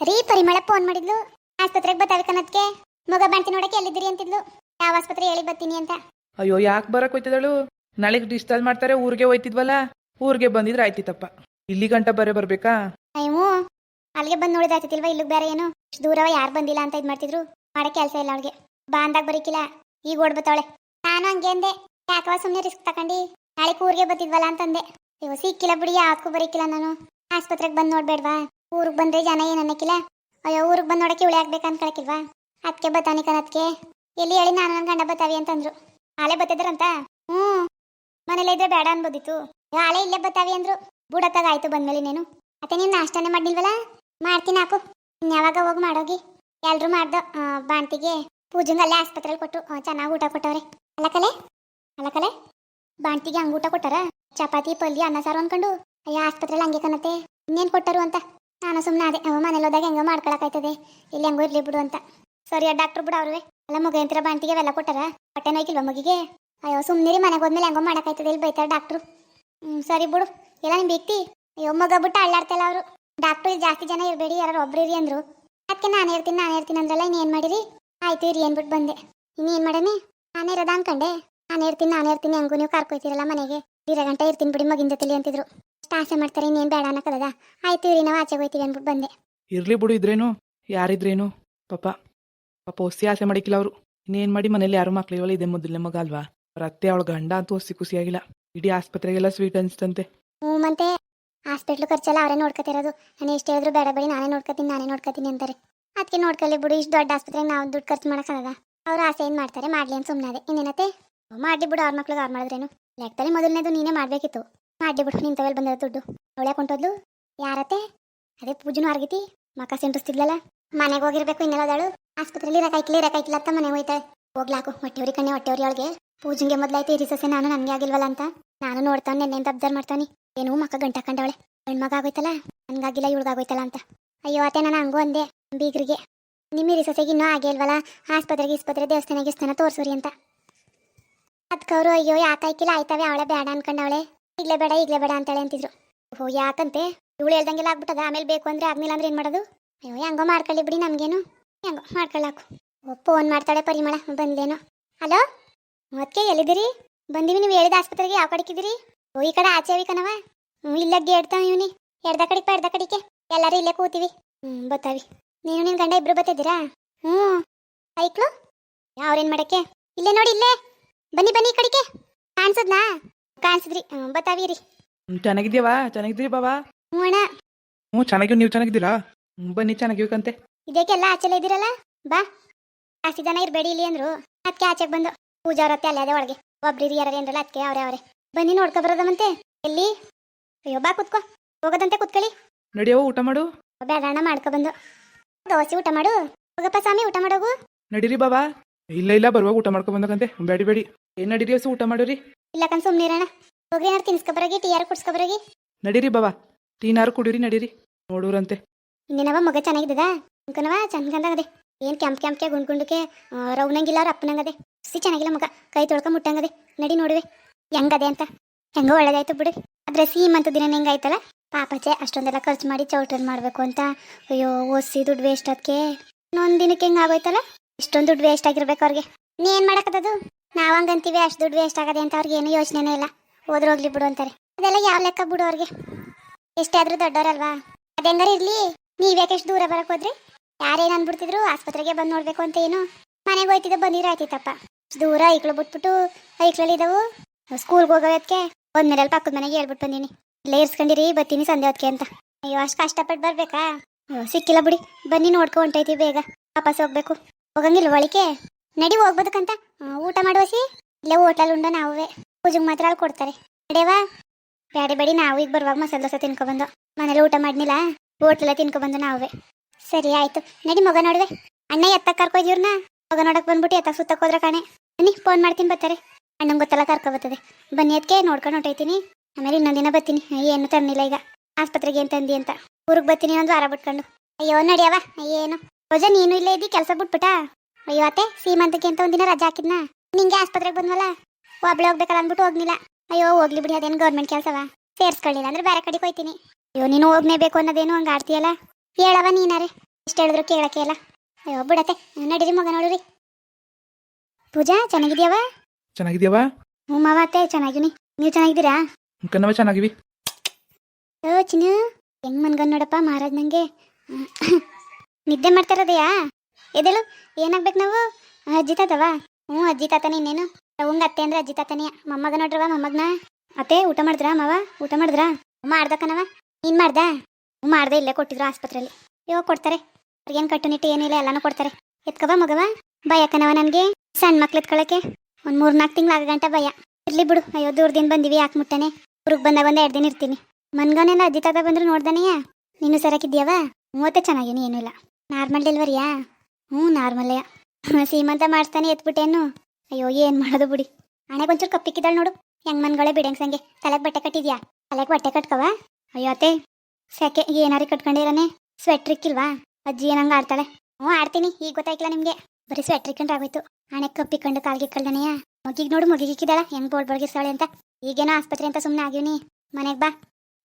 ರೀ ಪರಿಮಳ ಫೋನ್ ಮಾಡಿದ್ಲು. ಆಸ್ಪತ್ರೆಗೆ ಬತ್ತಾವೆ ಕನ್ನದ್ಕೆ ಮಗ ಬಾಣ್ತಿ ನೋಡಕ್ಕೆ ಎಲ್ಲಿದ್ದೀರಿ ಅಂತಿದ್ಲು. ಯಾವ ಆಸ್ಪತ್ರೆ ಹೇಳಿ ಬರ್ತೀನಿ ಅಂತ. ಅಯ್ಯೋ ಯಾಕೆ ಬರಕ್ ಹೋಯ್ತಿದಳು ನಾಳೆಗೆ ಡಿಸ್ಚಾರ್ಜ್ ಮಾಡ್ತಾರೆ ಊರಿಗೆ ಹೋಯ್ತಿದ್ವಲ್ಲ? ಊರಿಗೆ ಬಂದಿದ್ರೆ ಆಯ್ತಿತ್ತಪ್ಪ. ಇಲ್ಲಿ ಗಂಟ ಬರೇ ಬರ್ಬೇಕಾ? ಅಯ್ಯೋ ಅಲ್ಲಿಗೆ ಬಂದು ನೋಡಿದ್ರೆ ಆಯ್ತಿಲ್ವಾ ಇಲ್ಲಿಗೆ ಬೇರೆ ಏನು? ಇಷ್ಟು ದೂರವ ಯಾರು ಬಂದಿಲ್ಲ ಅಂತ ಇದು ಮಾಡ್ತಿದ್ರು. ಮಾಡೋ ಕೆಲಸ ಇಲ್ಲ ಅವಳಿಗೆ. ಬಾ ಅಂದಾಗ ಬರೀಕಿಲ್ಲ. ಈಗ ಓಡ್ಬತ್ತವಳೆ ನಾನು ಹಂಗೆ ಅಂದೆ. ಯಾಕವ ಸುಮ್ಮನೆ ರಿಸ್ಕ್ ತಗೊಂಡು ನಾಳೆ ಊರಿಗೆ ಬತ್ತಿದ್ವಲ್ಲ ಅಂತಂದೆ. ಇವ ಸಿಕ್ಕಿಲ್ಲ ಬಿಡಿ ಯಾಕೂ ಬರೀಕಿಲ್ಲ ನಾನು. ಆಸ್ಪತ್ರೆಗೆ ಬಂದು ನೋಡ್ಬೇಡ್ವಾ. ಊರಿಗೆ ಬಂದ್ರೆ ಜನ ಏನು ಅನ್ನಕ್ಕಿಲ್ಲ ಅಯ್ಯೋ, ಊರಿಗೆ ಬಂದು ನೋಡಕ್ಕೆ ಉಳಿ ಆಗ್ಬೇಕು ಅನ್ಕೊಳಕಿಲ್ವಾ ಅದಕ್ಕೆ ಬತ್ತಾನಿ ಕಣದ್ಕೆ ಎಲ್ಲಿ ಹೇಳಿ ನಾನು ನನ್ನ ಗಂಡ ಬತ್ತಾವಿ ಅಂತಂದ್ರು. ಆಲೆ ಬತ್ತಿದ್ರಂತ? ಹ್ಞೂ. ಮನೇಲೇ ಇದ್ರೆ ಬೇಡ ಅನ್ಬೋದಿತ್ತು. ಆಲೆ ಇಲ್ಲೇ ಬತ್ತಾವಿ ಅಂದ್ರು. ಬುಡತ್ತಾಗ ಆಯ್ತು ಬಂದ್ಮೇಲೆ ನೀನು. ಅತ್ತೆ ನೀನು ನಾಷ್ಟಾನೆ ಮಾಡಿಲ್ವಲ್ಲ ಮಾಡ್ತೀನಿ ಹಾಕು. ಯಾವಾಗ ಹೋಗಿ ಮಾಡೋಗಿ? ಎಲ್ಲರೂ ಮಾಡ್ದ ಬಾಣ್ತಿಗೆ ಪೂಜಂಗೆ ಅಲ್ಲೇ ಆಸ್ಪತ್ರೆಯಲ್ಲಿ ಕೊಟ್ಟು ಚೆನ್ನಾಗಿ ಊಟ ಕೊಟ್ಟವ್ರೆ. ಅಲ್ಲ ಕಲೆ? ಅಲ್ಲ ಕಲೆ? ಬಾಣ್ತಿಗೆ ಹಂಗೆ ಊಟ ಕೊಟ್ಟಾರ? ಚಪಾತಿ, ಪಲ್ಯ, ಅನ್ನ ಸಾರು ಅನ್ಕೊಂಡು? ಅಯ್ಯ ಆಸ್ಪತ್ರೆಯಲ್ಲಿ ಹಂಗೆ ಕಣತ್ತೆ. ಇನ್ನೇನು ಕೊಟ್ಟರು ಅಂತ? ನಾನು ಸುಮ್ಮನೆ ಅದೇ ಮನೇಲಿ ಹೋದಾಗ ಹೆಂಗೋ ಮಾಡ್ಕೊಳಕಾಯ್ತದೆ ಇಲ್ಲಿ ಹೆಂಗೋ ಇರ್ಲಿ ಬಿಡು ಅಂತ. ಸರಿ ಡಾಕ್ಟ್ರು ಬಿಡು ಅವ್ರೇ. ಅಲ್ಲ ಮಗ ಯಂತ್ರ ಬಾಂಟಿಗೆ ಅವೆಲ್ಲ ಕೊಟ್ಟಾರ? ಹೊಟ್ಟೆ ನೋಯ್ಕಿಲ್ವ ಮಗಿಗೆ? ಅಯ್ಯೋ ಸುಮ್ಮನಿರಿ ಮನೆಗೆ ಹೋದ್ಮೇಲೆ ಹೆಂಗೋ ಮಾಡೋಕಾಯ್ತದೆ ಇಲ್ಲಿ ಬೈತಾರೆ ಡಾಕ್ಟ್ರು ಹ್ಞೂ ಸರಿ ಬಿಡು. ಎಲ್ಲ ನಿಮ್ಮ ಬೇಕ್ತಿ ಅಯ್ಯೋ, ಮಗ ಬಿಟ್ಟು ಅಳ್ಳಾಡ್ತಲ್ಲ ಅವರು. ಡಾಕ್ಟ್ರು ಜಾಸ್ತಿ ಜನ ಇರಬೇಡಿ ಯಾರು ಒಬ್ರು ಇರಿ ಅಂದರು. ಅದಕ್ಕೆ ನಾನು ಇರ್ತೀನಿ ನಾನು ಇರ್ತೀನಿ ಅಂದ್ರಲ್ಲ ಇನ್ನೇನು ಮಾಡಿರಿ? ಆಯ್ತು, ಇರಿ ಅಂದ್ಬಿಟ್ಟು ಬಂದೆ. ಇನ್ನೇನು ಮಾಡಮಿ ನಾನು ಇರೋದ ಅನ್ಕಂಡೆ. ನಾನು ಇರ್ತೀನಿ ನಾನು ಇರ್ತೀನಿ, ಹಂಗೂ ನೀವು ಕರ್ಕೊಯ್ತೀರಲ್ಲ ಮನೆಗೆ. ಇರೋ ಗಂಟೆ ಇರ್ತೀನಿ ಬಿಡಿ ಮಗಿಂದ ತಲೆ ಅಂತಿದ್ರು. ಅಷ್ಟು ಆಸೆ ಮಾಡ್ತಾರೆ ಇನ್ನೇನು ಬೇಡ ಅನ್ನಕ್ಕದ ಆಯ್ತು ಇರಿ ನಾವು ಆಚೆಗೆ ಹೋಯ್ತೀವಿ ಅಂದ್ಬಿಟ್ಟು ಬಂದೆ. ಇರ್ಲಿ ಬಿಡು ಇದ್ರೇನು ಯಾರಿದ್ರೇನು ಪಾಪ. ಪಾಪ ಹೊಸಿ ಆಸೆ ಮಾಡಿಕ್ಕಿಲ್ಲ ಅವರು. ಇನ್ನೇನು ಮಾಡಿ ಮನೇಲಿ ಯಾರು ಮಕ್ಳಿವಲ್ಲ ಇದೆ ಮೊದಲನೇ ಮಗ ಅಲ್ವಾ? ಅವ್ರ ಅತ್ತೆ ಅವಳ ಗಂಡ ಅಂತೂ ಹೊಸಿ ಖುಷಿಯಾಗಿಲ್ಲ. ಇಡೀ ಆಸ್ಪತ್ರೆಗೆಲ್ಲ ಸ್ವೀಟ್ ಅನ್ಸ್ತಂತೆ ಹ್ಞೂ ಮತ್ತೆ ಹಾಸ್ಪಿಟ್ಲ್ ಖರ್ಚೆಲ್ಲ ಅವರೇ ನೋಡ್ಕೊತಿರೋದು ನಾನು ಎಷ್ಟು ಹೇಳಿದ್ರು ಬೇಡ ಬಿಡಿ ನಾನೇ ನೋಡ್ಕೊತೀನಿ ನಾನೇ ನೋಡ್ಕೊತೀನಿ ಅಂತಾರೆ. ಅದಕ್ಕೆ ನೋಡ್ಕೊಳ್ಳಿ ಬಿಡು ಇಷ್ಟು ದೊಡ್ಡ ಆಸ್ಪತ್ರೆಗೆ ನಾವು ದುಡ್ಡು ಖರ್ಚು ಮಾಡೋಕ್ಕಾಗದ ಅವ್ರ ಆಸೆ ಏನು ಮಾಡ್ತಾರೆ ಮಾಡಲಿ ಅಂತ ಸುಮ್ಮನೆ ಇನ್ನೇನತ್ತೆ? ಮಾಡಲಿ ಬಿಡು ಅವ್ರ ಮಕ್ಳಿಗೆ ಅವ್ರು ಮಾಡಿದ್ರೇನು? ಲೆಕ್ಕದಲ್ಲಿ ಮೊದಲನೇದು ನೀನೇ ಮಾಡಬೇಕಿತ್ತು. ಮಾಡಲಿ ಬಿಡು ನಿಂತವೆಲ್ಲ ತವೆಲ್ ಬಂದಿರೋ ದುಡ್ಡು. ಅವಳೆ ಕೊಂಟೋದ್ಲು? ಯಾರತ್ತೆ? ಅದೇ ಪೂಜೆನೂ ಆರ್ಗಿತಿ. ಮಕ್ಕ ಸೆಂಟಿಸ್ತಿದ್ಲಲ್ಲ? ಮನೆಗೆ ಹೋಗಿರ್ಬೇಕು ಇನ್ನೆಲ್ಲದಾಳು ಆಸ್ಪತ್ರೆಯಲ್ಲಿ ಇರಕಾಯ್ಕಿಲ್ಲ ಇರಕಾಯ್ಕಿಲ್ಲ ಅಂತ ಮನೆಗೆ ಹೋಯ್ತಾಳೆ. ಹೋಗ್ಲಾಕು ಹೊಟ್ಟೆವ್ರಿ ಕಣ್ಣೆ, ಹೊಟ್ಟೆವ್ರಿ ಅವಳಿಗೆ. ಪೂಜೆಗೆ ಮೊದಲಾಯ್ತು ಈ ರಿಸಸೆ ನಾನು ನನಗೆ ಆಗಿಲ್ವಲ್ಲ ಅಂತ. ನಾನು ನೋಡ್ತಾನೆ ನೆನ್ನೆಂತ ಅಬ್ಸರ್ವ್ ಮಾಡ್ತಾನೆ ಏನು ಮಕ್ಕ ಗಂಟ ಕಂಡವಳೆ. ಹೆಣ್ಮಗ ಆಗೋಯ್ತಲ್ಲ? ನನ್ಗಾಗಿಲ್ಲ ಇವಳಿಗಾಗೋಯ್ತಲ್ಲ ಅಂತ. ಅಯ್ಯೋ ಅತ್ತೆ ನಾನು ಹಂಗೂ ಅಂದೆ, ಬೀಗ್ರಿಗೆ. ನಿಮ್ಮ ರಿಸಸೆಗೆ ಸೊಸೆಗೆ ಇನ್ನೂ ಆಗೇ ಇಲ್ವಲ್ಲ? ಆಸ್ಪತ್ರೆಗೆ, ಇಸ್ಪತ್ರೆ ದೇವಸ್ಥಾನ ಸ್ಥಾನ ತೋರ್ಸೋರಿ ಅಂತ. ಅದಕ್ಕವರು ಅಯ್ಯೋ ಯಾತಾಯ್ಕಿಲ್ಲ ಆಯ್ತವೆ, ಅವಳೆ ಬೇಡ ಅನ್ಕೊಂಡವಳೆ. ಈಗಲೇ ಬೇಡ ಈಗಲೇ ಬೇಡ ಅಂತೇಳಿ ಅಂತಿದ್ರು. ಓಹೋ, ಯಾಕಂತೆ? ಇವಳು ಹೇಳ್ದಂಗೆಲ್ಲ ಆಗ್ಬಿಟ್ಟದ? ಆಮೇಲೆ ಬೇಕು ಅಂದ್ರೆ ಆಗ್ನಿಲ್ಲ ಅಂದ್ರೆ ಏನು ಮಾಡೋದು? ಅಯ್ಯೋ, ಹೆಂಗೋ ಮಾಡ್ಕೊಳ್ಳಿ ಬಿಡಿ ನಮಗೇನು. ಹೆಂಗೋ ಮಾಡ್ಕೊಳ್ಳಾಕು. ಓ ಫೋನ್ ಮಾಡ್ತಾಳೆ ಪರಿಮಳ ಬಂದ್ಲೇನೋ ಹಲೋ? ಮತ್ತೆ ಎಲ್ಲಿದ್ದೀರಿ? ಬಂದಿವಿ ನೀವು ಹೇಳಿದ ಆಸ್ಪತ್ರೆಗೆ ಯಾವ ಕಡೆಗಿದ್ದೀರಿ ಓ, ಈ ಕಡೆ ಆಚೆ ಕಣವ ಹ್ಞೂ ಇಲ್ಲ ಗೇಡ್ತಾವ ಇವನಿ. ಎಡ್ದ ಕಡೆಗೆ ಎರಡ ಕಡೆಗೆ. ಎಲ್ಲರೂ ಇಲ್ಲೇ ಕೂತೀವಿ. ಹ್ಞೂ ಬತ್ತಾವಿ. ನೀನು ನಿನ್ನ ಗಂಡ ಇಬ್ರು ಬತ್ತಿದ್ದೀರಾ? ಹ್ಞೂ ಐಕ್ಳು ಯಾವ್ರೇನು ಮಾಡೋಕ್ಕೆ? ಇಲ್ಲೇ ನೋಡಿ, ಇಲ್ಲೇ. ಬನ್ನಿ ಬನ್ನಿ ಈ ಕಡೆಗೆ. ಕಾಣಿಸದ್ನಾ? ಕಾಣಿಸಿದ್ರಿ. ಹ್ಞೂ ಚೆನ್ನಾಗಿದ್ಯಾವಾ ಚೆನ್ನಾಗಿದ್ದೀರಿ ಬಾಬಾ ಹ್ಞೂ ಅಣ್ಣ. ಹ್ಞೂ ಚೆನ್ನಾಗಿವ್ ನೀವು ಚೆನ್ನಾಗಿದ್ದೀರಾ? ಬನ್ನಿ ಚೆನ್ನಾಗಿಬೇಕಂತೆ ಇದಕ್ಕೆಲ್ಲ ಆಚೆಲ್ಲ ಇದ್ದೀರಲ್ಲ? ಬಾ. ಜಾಸ್ತಿ ಜನ ಇರಬೇಡಿ ಇಲ್ಲಿ ಅಂದ್ರು. ಅದಕ್ಕೆ ಆಚೆಗೆ ಬಂದು ಪೂಜಾ ಅವ್ರ ಅತ್ತೆ ಅಲ್ಲೇ ಅದೇ ಒಳಗೆ. ಒಬ್ಬರಿ ಯಾರು ಏನ್ರಲ್ಲ ಅದಕ್ಕೆ ಅವ್ರೆ ಅವರೇ. ಬನ್ನಿ ನೋಡ್ಕೊ ಬರೋದಮಂತೆ ಎಲ್ಲಿ? ಅಯ್ಯೋ ಬಾ ಕುತ್ಕೋ. ಹೋಗೋದಂತೆ ಕುತ್ಕೊಳ್ಳಿ. ನಡಿಯವ ಊಟ ಮಾಡು. ಬೇಡ ಅಣ್ಣ ಮಾಡ್ಕೊ ಬಂದು. ದೋಸೆ ಊಟ ಮಾಡು. ಹೋಗಪ್ಪ ಸ್ವಾಮಿ ಊಟ ಮಾಡೋಗು. ನಡೀರಿ ಬಾಬಾ ಇಲ್ಲ ಇಲ್ಲ ಬರುವಾಗ ಊಟ ಮಾಡ್ಕೊ ಬಂದಕಂತೆ ಬೇಡಿ ಬೇಡಿ. ಏನ್ ನಡೀರಿ ಹೊಸ ಊಟ ಮಾಡೋರಿ? ಇಲ್ಲ ಕಣ್ ಸುಮ್ನಿರಣ್ಣ ಹೋಗ್ರಿ ಏನಾರು ತಿನ್ಸ್ಕ ಬರೋಗಿ ಟೀ ಯಾರು ಕುಡ್ಸ್ಕೊಬರೋಗಿ ನಡೀರಿ ಬಾಬಾ ಟೀನಾರು ಕುಡೀರಿ ನಡೀರಿ. ನೋಡೂರಂತೆ. ಇನ್ನೇನವ ಮಗ ಚೆನ್ನಾಗಿದ್ದದ? ಅಂಕನವ ಚಂದ್ಕಂದಾಗದೆ ಏನ್ ಕೆಂಪ್ ಕೆಂಪ್ಗೆ ಗುಂಡ್ ಗುಂಡಕ್ಕೆ ರೌನಂಗಿಲ್ಲ ಅವ್ರ ಅಪ್ಪನಂಗದೆ. ಸಿ ಚೆನ್ನಾಗಿಲ್ಲ ಮಗ. ಕೈ ತೊಳ್ಕ ಮುಟ್ಟಂಗದೆ. ನಡಿ ನೋಡುವೆ. ಹೆಂಗದೆ ಅಂತ. ಹೆಂಗೋ ಒಳ್ಳೇದಾಯ್ತು ಬಿಡು. ಆದ್ರೆ ಅಂತ ದಿನ ಹೆಂಗಾಯ್ತಲ್ಲ? ಪಾಪಚೆ ಅಷ್ಟೊಂದೆಲ್ಲ ಖರ್ಚು ಮಾಡಿ ಚೌಟ್ರನ್ ಮಾಡ್ಬೇಕು ಅಂತ. ಅಯ್ಯೋ ಒಸಿ ದುಡ್ಡು ವೇಸ್ಟ್ ಅದಕ್ಕೆ ಇನ್ನೊಂದ್ ದಿನಕ್ಕೆ ಹೆಂಗ್ ಆಗೋಯ್ತಲ್ಲ ಇಷ್ಟೊಂದು ದುಡ್ಡು ವೇಸ್ಟ್ ಆಗಿರ್ಬೇಕು ಅವ್ರಿಗೆ. ನೀ ಏನ್ ಮಾಡಕತ್ತದು ನಾವ್ ಹಂಗಂತೀವಿ, ಅಷ್ಟು ದುಡ್ಡು ವೇಸ್ಟ್ ಆಗದೆ ಅಂತ ಅವ್ರಿಗೆ ಏನು ಯೋಚನೆನೇ ಇಲ್ಲ. ಹೋದ್ರೆ ಹೋಗ್ಲಿ ಬಿಡು ಅಂತಾರೆ. ಅದೆಲ್ಲ ಯಾವ ಲೆಕ್ಕ ಬಿಡು ಅವ್ರಿಗೆ? ಎಷ್ಟೇ ಆದ್ರೂ ದೊಡ್ಡವರಲ್ವಾ? ಅದೆಂಗಾರ ಇರ್ಲಿ ನೀವ್ಯಾಕೆ ಎಷ್ಟು ದೂರ ಬರಕ್ ಹೋದ್ರಿ? ಯಾರೇನ್ ಅನ್ಬಿಡ್ತಿದ್ರು ಆಸ್ಪತ್ರೆಗೆ ಬಂದ್ ನೋಡ್ಬೇಕು ಅಂತ ಏನು? ಮನೆಗೆ ಹೋಯ್ತಿದ್ದ ಬಂದಿರ ಆಯ್ತಿತ್ತಪ್ಪ ದೂರ ಐಕ್ಳು ಬಿಟ್ಬಿಟ್ಟು ಐಕ್ಳಲ್ಲಿ ಇದಾವು ಸ್ಕೂಲ್ಗೆ ಹೋಗೋದಕ್ಕೆ ಒಂದ್ಮೇಲೆ ಅಲ್ಲಿ ಪಕ್ಕದ ಮನೆಗೆ ಹೇಳ್ಬಿಟ್ಟು ಬಂದೀನಿ. ಇಲ್ಲೇ ಇರ್ಸ್ಕೊಂಡಿರಿ ಬತ್ತೀನಿ ಸಂಜೆ ಹೊತ್ತಿಗೆ ಅಂತ. ಅಯ್ಯೋ, ಅಷ್ಟು ಕಷ್ಟಪಟ್ಟು ಬರ್ಬೇಕಾ? ಸಿಕ್ಕಿಲ್ಲ ಬಿಡಿ. ಬನ್ನಿ ನೋಡ್ಕೊ ಹೊಂಟೈತಿ ಬೇಗ. ವಾಪಸ್ ಹೋಗ್ಬೇಕು. ಹೋಗಂಗಿಲ್ಲ ಒಳಿಕೆ ನಡಿ ಹೋಗ್ಬೋದಕ್ಕಂತ ಊಟ ಮಾಡುವಸಿ ಇಲ್ಲೇ ಹೋಟೆಲ್ ಉಂಡ ನಾವೇ. ಪೂಜೆಗೆ ಮಾತ್ರ ಅಲ್ಲಿ ಕೊಡ್ತಾರೆ. ನಡೆವಾ ಬೇಡ ಬೇಡಿ, ನಾವು ಈಗ ಬರುವಾಗ ಮಸಾಲೆ ದೋಸೆ ತಿನ್ಕೊಬಂದು. ಮನೇಲಿ ಊಟ ಮಾಡ್ನಿಲ್ಲ? ಹೋಟ್ಲೆಲ್ಲ ತಿನ್ಕೊಬಂದು ನಾವೇ. ಸರಿ, ಆಯ್ತು. ನಡಿ ಮಗ ನೋಡುವೆ. ಅಣ್ಣ ಎತ್ತಕ್ಕೆ ಕರ್ಕೊಯ್ದಿವ್ರನ್ನ ಮಗ ನೋಡಕ್ ಬಂದ್ಬಿಟ್ಟು ಎತ್ತಕ್ಕೆ ಸುತ್ತಕ್ಕೆ ಹೋದ್ರೆ ಕಾಣೆ. ಬನ್ನಿ ಫೋನ್ ಮಾಡ್ತೀನಿ ಬರ್ತಾರೆ ಅಣ್ಣಂಗೆ ಗೊತ್ತಲ್ಲ ಕರ್ಕೊ ಬರ್ತದೆ ಬನ್ನಿ ಅದಕ್ಕೆ ನೋಡ್ಕೊಂಡು ಹೊಟ್ಟೈತೀನಿ ಆಮೇಲೆ ಇನ್ನೊಂದಿನ ಬರ್ತೀನಿ ಏನು ತರಲಿಲ್ಲ ಈಗ. ಆಸ್ಪತ್ರೆಗೆ ಏನು ತಂದಿ ಅಂತ. ಊರಿಗೆ ಬರ್ತೀನಿ ಒಂದು ವಾರ ಬಿಟ್ಕೊಂಡು. ಅಯ್ಯೋ ನಡಿಯವ ಏನು? ರೋಜಾ ನೀನು ಇಲ್ಲೇ ಇದ್ದಿ ಕೆಲಸ ಬಿಟ್ಬಿಟ್ಟ? ಅಯ್ಯೋ ಅತ್ತೆ ಸೀಮಂತಕ್ಕೆ ಅಂತ ಒಂದಿನ ರಜಾ ಹಾಕಿದ್ನ? ನಿಂಗೆ ಆಸ್ಪತ್ರೆಗೆ ಬಂದ್ವಲ್ಲ? ಒಬ್ಳೆ ಹೋಗ್ಬೇಕಲ್ಲ ಅಂದ್ಬಿಟ್ಟು ಹೋಗ್ಲಿಲ್ಲ. ಅಯ್ಯೋ ಹೋಗ್ಲಿ ಬಿಡಿ ಅದೇನು ಗೌರ್ಮೆಂಟ್ ಕೆಲಸವ? ಸೇರ್ಸ್ಕೊಳ್ಳಿಲ್ಲ ಅಂದ್ರೆ ಬೇರೆ ಕಡೆಗೆ ಹೋಯ್ತೀನಿ. ಅಯ್ಯೋ ನೀನು ಹೋಗ್ನೇಬೇಕು ಅನ್ನೋದೇನು ಹಂಗೆ ಆಡ್ತೀಯಲ್ಲ? ಹೇಳವ ನೀನಾರೆ. ಇಷ್ಟು ಹೇಳಿದ್ರು ಕೇಳಕ್ಕೆ ಇಲ್ಲ. ಅಯ್ಯೋ ಬಿಡತ್ತೆ ನಡೀರಿ ಮಗ ನೋಡ್ರಿ ಪೂಜಾ ಚೆನ್ನಾಗಿದ್ಯಾವ? ಚೆನ್ನಾಗಿದ್ಯಾವ? ಹ್ಞೂ ಮಾವ ಅತ್ತೆ ಚೆನ್ನಾಗಿನಿ. ನೀವು ಚೆನ್ನಾಗಿದ್ದೀರಾ? ಕನ್ನವ ಚೆನ್ನಾಗಿವಿ. ಓ ಚಿನ್ನು. ಹೆಂಗ್ ಮನ್ಗನ್ ನೋಡಪ್ಪ ಮಹಾರಾಜ್ ನಂಗೆ? ನಿದ್ದೆ ಮಾಡ್ತಾರದೆಯಾ ಎದೇಳು ಏನಾಗ್ಬೇಕು ನಾವು? ಅಜ್ಜಿ ತಾತವ ಹ್ಞೂ ಅಜ್ಜಿ ತಾತನ ಇನ್ನೇನು. ಅವಂಗ ಅತ್ತೆ ಅಂದ್ರೆ ಅಜ್ಜಿ ತಾತನಿಯ ಮೊಮ್ಮಗ ನೋಡ್ರವ ಮೊಮ್ಮಗನ? ಅತ್ತೆ, ಊಟ ಮಾಡಿದ್ರ ಮಾವ? ಊಟ ಮಾಡಿದ್ರಾ? ಮಾಡ್ದಕ್ಕನವ ನೀನ್ ಮಾಡ್ದ? ಹ್ಞೂ, ಮಾಡ್ದೆ, ಇಲ್ಲೇ ಕೊಟ್ಟಿದ್ರು ಆಸ್ಪತ್ರೆಯಲ್ಲಿ ಇವಾಗ ಕೊಡ್ತಾರೆ. ಅವ್ರಿಗೇನು ಕಟ್ಟುನಿಟ್ಟು ಏನಿಲ್ಲ ಎಲ್ಲನೂ ಕೊಡ್ತಾರೆ. ಎತ್ಕವ ಮಗವ. ಭಯಕ್ಕನವ ನನಗೆ. ಸಣ್ಣ ಮಕ್ಳು ಎತ್ಕೊಳಕ್ಕೆ. ಒಂದು ಮೂರು ನಾಲ್ಕು ತಿಂಗಳು ಆಗ ಗಂಟೆ ಭಯ. ಇರ್ಲಿ ಬಿಡು. ಅಯ್ಯೋ, ದೂರದಿಂದ ಬಂದಿವಿ, ಯಾಕೆ ಮುಟ್ಟನೆ? ಊರಿಗೆ ಬಂದಾಗ ಒಂದು ಎರಡು ದಿನ ಇರ್ತೀನಿ. ಮನ್ಗನೆಲ್ಲ ಅಜ್ಜಿ ತಾತ ಬಂದ್ರು ನೋಡ್ದನೆಯಾ? ನೀನು ಸರಕಿದ್ಯಾವ ಮೂವತ್ತೆ ಚೆನ್ನಾಗೇನು, ಏನೂ ಇಲ್ಲ. ನಾರ್ಮಲ್ ಡೆಲಿವರಿಯಾ? ಹ್ಞೂ, ನಾರ್ಮಲ್ಲೇ. ಸೀಮಂತ ಮಾಡಿಸ್ತಾನೆ ಎತ್ಬಿಟ್ಟೇನು ಅಯ್ಯೋ, ಏನು ಮಾಡೋದು ಬಿಡಿ. ಹಣೆಗೆ ಒಂಚೂರು ಕಪ್ಪಿಕ್ಕಿದ್ದಾಳೆ ನೋಡು. ಹೆಂಗ್ ಮನ್ಗಳೇ ಬಿಡಂಗ್ ಸಂಗೆ. ತಲೆಗೆ ಬಟ್ಟೆ ಕಟ್ಟಿದ್ಯಾ? ತಲೆಗೆ ಬಟ್ಟೆ ಕಟ್ಕವ ಅಯ್ಯೋ, ಅತ್ತೆ. ಸೆಕೆ, ಏನಾರಿ ಕಟ್ಕೊಂಡಿರನೆ ಸ್ವೆಟ್ರ್ ಇಕ್ಕಿಲ್ವಾ? ಅಜ್ಜಿ ಏನಂಗ ಆಡ್ತಾಳೆ? ಹ್ಞೂ, ಆಡ್ತೀನಿ. ಈಗ ಗೊತ್ತಾಯ್ಕಿಲ್ಲ ನಿಮಗೆ. ಬರೀ ಸ್ವೆಟ್ರ್ ಇಕ್ಕೊಂಡ್ರೆ ಆಗೋಯ್ತು. ಹಣೆಗೆ ಕಪ್ಪಿಕೊಂಡು ಕಾಲ್ಗೆ ಕಳ್ದನೆಯಾ ಮಗಿಗೆ ನೋಡು, ಮಗಿಗೆ ಇಕ್ಕಿದಾಳ ಹೆಂಗ್ ಬೋಳ್ ಬೋಳ್ಗಿರ್ಸಾಳೆ ಅಂತ. ಈಗೇನೋ ಆಸ್ಪತ್ರೆ ಅಂತ ಸುಮ್ಮನೆ ಆಗಿವ್ನಿ. ಮನೆಗೆ ಬಾ.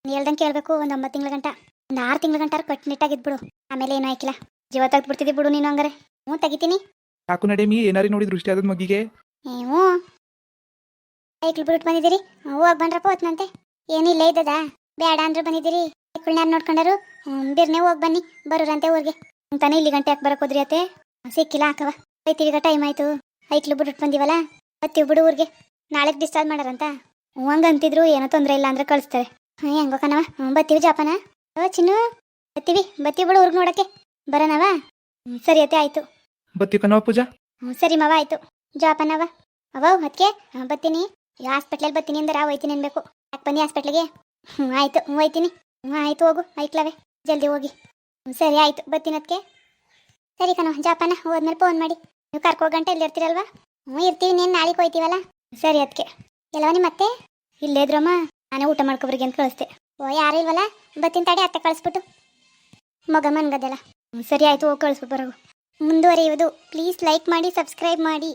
ನೀ ಹೇಳ್ದಂಗೆ ಕೇಳಬೇಕು. ಒಂದು ಒಂಬತ್ತು ತಿಂಗಳ ಗಂಟ. ಒಂದು ಆರು ತಿಂಗಳ ಗಂಟ ಕಟ್ಟುನಿಟ್ಟಾಗಿದ್ಬಿಡು ಆಮೇಲೆ ಏನೂ ಆಯ್ಕಿಲ್ಲ. ಜೀವ ಬಿಡ್ತಿದ್ದೆ ಬಿಡು ನೀನು ಹಂಗಾರೆ. ಹ್ಞೂ ತೆಗಿತೀನಿ. ಸಾಕು ನಡೆಮಿ ಏನಾರಿ ನೋಡಿ ದೃಷ್ಟಿ ಆದದ ಮಗಿಗೆ ನೀವು ಐಕ್ಳು ಬಿಟ್ಟು ಬಂದಿದ್ದೀರಿ? ಹೋಗಿ ಬಂದ್ರಪ್ಪ ಹೊತ್ನಂತೆ. ಏನಿಲ್ಲ ಇದ್ದದ. ಬೇಡ ಅಂದ್ರೆ ಬಂದಿದ್ದೀರಿ. ಐಕ್ಳನ್ನ ನೋಡ್ಕೊಂಡರು. ಬಿರ್ನೆ ಹೋಗಿ ಬನ್ನಿ. ಬರೋರಂತೆ ಊರಿಗೆ. ಅಂತಾನೆ ಇಲ್ಲಿ ಗಂಟೆ ಯಾಕೆ ಬರಕ್ ಹೋದ್ರಿ ಅತ್ತೆ? ಸಿಕ್ಕಿಲ್ಲ ಹಾಕವ ಐತಿಗ ಟೈಮ್ ಆಯ್ತು. ಐಕ್ಳು ಬಿಟ್ಟು ಬಂದಿವಲ್ಲ? ಬತ್ತೀವಿ ಬಿಡು ಊರಿಗೆ. ನಾಳೆಗೆ ಡಿಸ್ಚಾರ್ಜ್ ಮಾಡಾರಂತ? ಹ್ಞೂ ಹಂಗೆ ಅಂತಿದ್ರು. ಏನೋ ತೊಂದರೆ ಇಲ್ಲ ಅಂದ್ರೆ ಕಳಿಸ್ತಾರೆ. ಹ್ಞೂ ಹೆಂಗೋ ಕಣವ ಬತ್ತೀವಿ ಜಾಪನ? ಓ ಚಿನ್ನು. ಬತ್ತೀವಿ ಬತ್ತೀವಿ ಬಿಡು ಊರಿಗೆ ನೋಡಕ್ಕೆ. ಬರೋಣವ ಹ್ಞೂ ಸರಿ ಅತ್ತೆ ಆಯ್ತು. ಬತ್ತಿ ಕನ್ನವ ಪೂಜಾ? ಹ್ಞೂ ಸರಿ ಮವ ಆಯ್ತು. ಜಾಪನವ ಅವ ಅದಕ್ಕೆ ಬತ್ತೀನಿ ಹಾಸ್ಪಿಟ್ಲಲ್ಲಿ ಬರ್ತೀನಿ ಅಂದ್ರೆ ಹೋಯ್ತೀನಿ ಅನ್ಬೇಕು. ಯಾಕೆ ಬನ್ನಿ ಹಾಸ್ಪಿಟ್ಲಿಗೆ? ಹ್ಞೂ ಆಯ್ತು. ಹ್ಞೂ ಹೋಯ್ತೀನಿ. ಹ್ಞೂ ಆಯ್ತು ಹೋಗು. ಐಕ್ಲವೆ ಜಲ್ದಿ ಹೋಗಿ. ಹ್ಞೂ ಸರಿ ಆಯ್ತು. ಬರ್ತೀನಿ ಅದಕ್ಕೆ ಸರಿ ಕಣ ಜಾಪನ ಹೋದ್ಮೇಲೆ ಫೋನ್ ಮಾಡಿ. ನೀವು ಕರ್ಕೋ ಗಂಟೆ ಇಲ್ಲಿ ಇರ್ತೀರಲ್ವಾ? ಹ್ಞೂ ಇರ್ತೀವಿ ನೀನು ನಾಳೆಗೆ ಹೋಯ್ತೀವಲ್ಲ? ಸರಿ ಅದಕ್ಕೆ ಎಲ್ಲವ ನಿಮ್ಮ ಮತ್ತೆ ಇಲ್ಲೇ ಇದ್ರಮ್ಮ ನಾನೇ ಊಟ ಮಾಡ್ಕೊಬ್ರಿಗೆ ಅಂತ ಕಳಿಸ್ದೆ. ಓ ಯಾರು ಇಲ್ವಲ್ಲ? ಬತ್ತಿನ ತಡೆ ಅತ್ತೆ ಕಳಿಸ್ಬಿಟ್ಟು. ಮಗ ಮನ್ಗದೆಲ್ಲ. ಸರಿ ಆಯಿತು ಕಳಿಸ್ಬಿಟ್ಟು ಬರೋ ಮುಂದುವರಿಯುವುದು. ಪ್ಲೀಸ್ ಲೈಕ್ ಮಾಡಿ ಸಬ್ಸ್ಕ್ರೈಬ್ ಮಾಡಿ.